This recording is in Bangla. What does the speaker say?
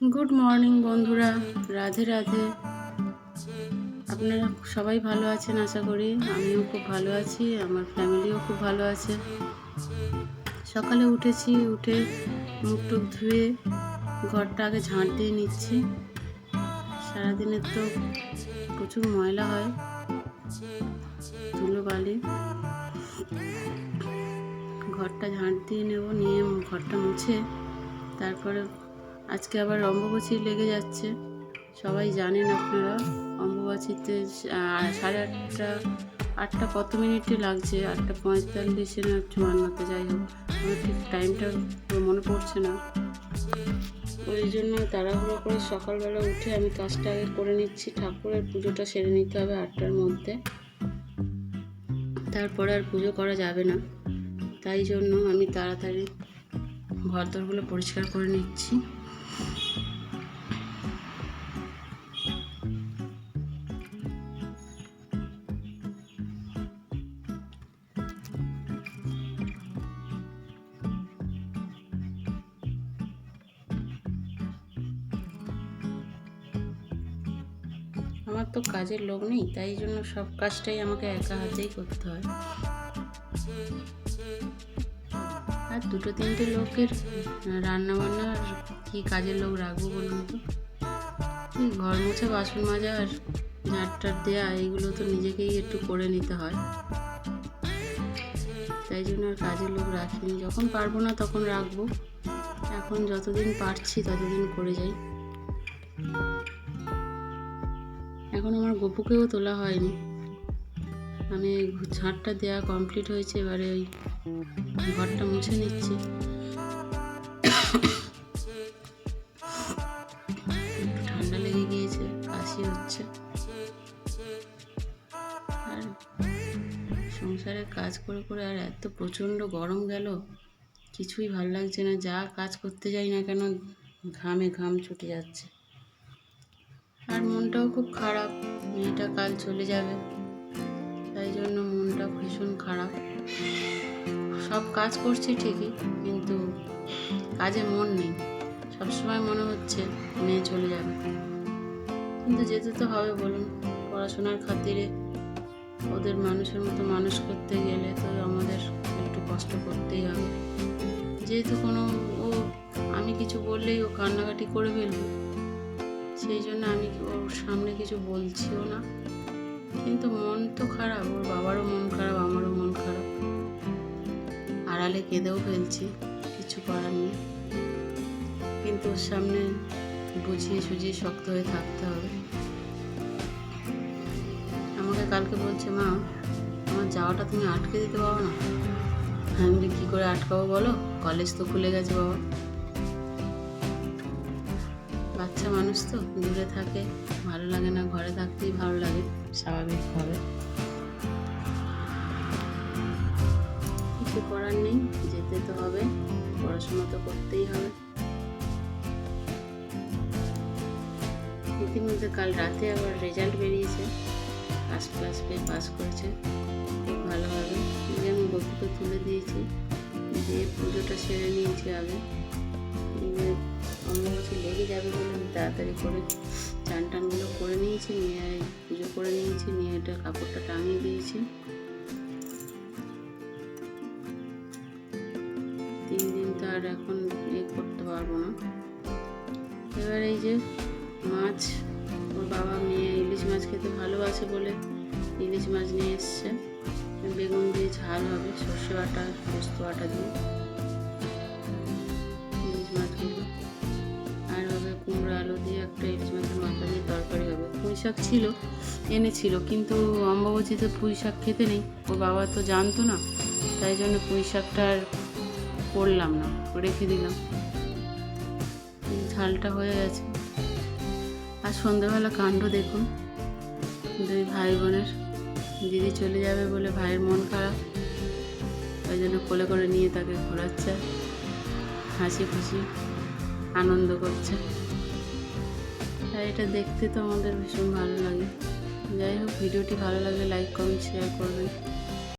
গুড মর্নিং বন্ধুরা। রাধে রাধে। আপনারা সবাই ভালো আছেন, আশা করি। আমিও খুব ভালো আছি, আমার ফ্যামিলিও খুব ভালো আছে। সকালে উঠেছি, উঠে মুখ টুক ধুয়ে ঘরটা আগে ঝাঁট দিয়ে নিচ্ছি। সারাদিনের তো প্রচুর ময়লা হয়, ধুলো বালি। ঘরটা ঝাঁট দিয়ে নেব, নিয়ে ঘরটা মুছে, তারপরে আজকে আবার অম্বুবাচী লেগে যাচ্ছে। সবাই জানেন আপনারা, অম্বুবাচীতে সাড়ে আটটা আটটা কত মিনিটে লাগছে? আটটা পঁয়তাল্লিশে না চুয়ান্নতে যাই হোক, আমার ঠিক টাইমটা মনে পড়ছে না। ওই জন্য তাড়াহুড়ো করে সকালবেলা উঠে আমি কাজটা আগে করে নিচ্ছি। ঠাকুরের পুজোটা সেরে নিতে হবে আটটার মধ্যে। তারপরে আর পুজো করা যাবে না। তাই জন্য আমি তাড়াতাড়ি ঘরদরগুলো পরিষ্কার করে নিচ্ছি। আমার তো কাজের লোক নেই, তাই জন্য সব কাজটাই আমাকে একা হাতেই করতে হয়। আর দুটো তিনটে লোকের রান্না বান্না আর কি কাজের লোক রাখব বলুন তো? ঘর মোছা বাসন মাজা আর ঝাঁট টাট দেওয়া এইগুলো তো নিজেকেই একটু করে নিতে হয়। তাই জন্য আর কাজের লোক রাখিনি। যখন পারব না তখন রাখব। এখন যতদিন পারছি ততদিন করে যাই। এখন আমার গপুকেও তোলা হয়নি। আমি ঝাঁটটা দেওয়া কমপ্লিট হয়েছে, এবারে ওই ঘরটা মুছে নিচ্ছি। ঠান্ডা লেগে গিয়েছে, কাশি হচ্ছে। আর সংসারে কাজ করে করে আর এত প্রচণ্ড গরম গেল, কিছুই ভালো লাগছে না। যা কাজ করতে যাই না কেন, ঘামে ঘাম ছুটে যাচ্ছে। আর মনটাও খুব খারাপ মেয়েটা কাল চলে যাবে। তাই জন্য মনটা ভীষণ খারাপ। সব কাজ করছি ঠিকই, কিন্তু কাজে মন নেই। সবসময় মনে হচ্ছে মেয়ে চলে যাবে। কিন্তু যেতে তো হবে বলুন, পড়াশোনার খাতিরে ওদের মানুষের মতো মানুষ করতে গেলে তো আমাদের একটু কষ্ট করতেই হবে। যেহেতু কোনো ও, আমি কিছু বললেই ও কান্নাকাটি করে ফেলবে। সেই জন্য আমি ওর সামনে কিছু বলছিও না। কিন্তু মন তো খারাপ, ওর বাবারও মন খারাপ, আমারও মন খারাপ। আড়ালে কেঁদেও ফেলছি, কিছু করার নেই। কিন্তু ওর সামনে বুঝিয়ে সুঝিয়ে শক্ত হয়ে থাকতে হবে। আমাকে কালকে বলছে, মা, আমার যাওয়াটা তুমি আটকে দিতে পারো না? আমি কী করে আটকাবো বলো? কলেজ তো খুলে গেছে বাবা। বাচ্চা মানুষ তো, দূরে থাকে, ভালো লাগে না, ঘরে থাকতেই ভালো লাগে স্বাভাবিকভাবে কিছু করার নেই, যেতে তো হবে, পড়াশোনা তো করতেই হবে। ইতিমধ্যে কাল রাতে আবার রেজাল্ট বেরিয়েছে ফার্স্ট ক্লাস পেয়ে পাস করেছে খুব ভালোভাবে আমি গপুকে তুলে দিয়েছি দিয়ে পুজোটা সেরে নিয়েছি আগে অন্য কিছু লেগে যাবে বলে আমি তাড়াতাড়ি করে চান টানগুলো করে নিয়েছি, নিয়ে পুজো করে নিয়েছি, নিয়ে এটা কাপড়টা টাঙিয়ে দিয়েছি। তিন দিন তো আর এখন এ করতে পারব না। এবার এই যে মাছ, ওর বাবা মেয়ে ইলিশ মাছ খেতে ভালোবাসে বলে ইলিশ মাছ নিয়ে এসছে। বেগুন দিয়ে ঝাল হবে, সর্ষে বাটা পোস্ত বাটা দিয়ে। পুঁই শাক ছিল, এনেছিল। কিন্তু অম্বাবতীতে পুঁই শাক খেতে নেই। ওর বাবা তো জানতো না, তাই জন্য পুঁই শাকটা আর করলাম না, রেখে দিলাম। ঝালটা হয়ে গেছে। আর সন্ধ্যাবেলা কাণ্ড দেখুন। দুই ভাই বোনের। দিদি চলে যাবে বলে ভাইয়ের মন খারাপ। ওই জন্য কোলে করে নিয়ে তাকে ঘোরাচ্ছে। হাসি খুশি, আনন্দ করছে। এটা দেখতে তো আমাদের ভীষণ ভালো লাগে। যাই হোক, ভিডিওটি ভালো লাগলে লাইক কমেন্ট শেয়ার করবেন।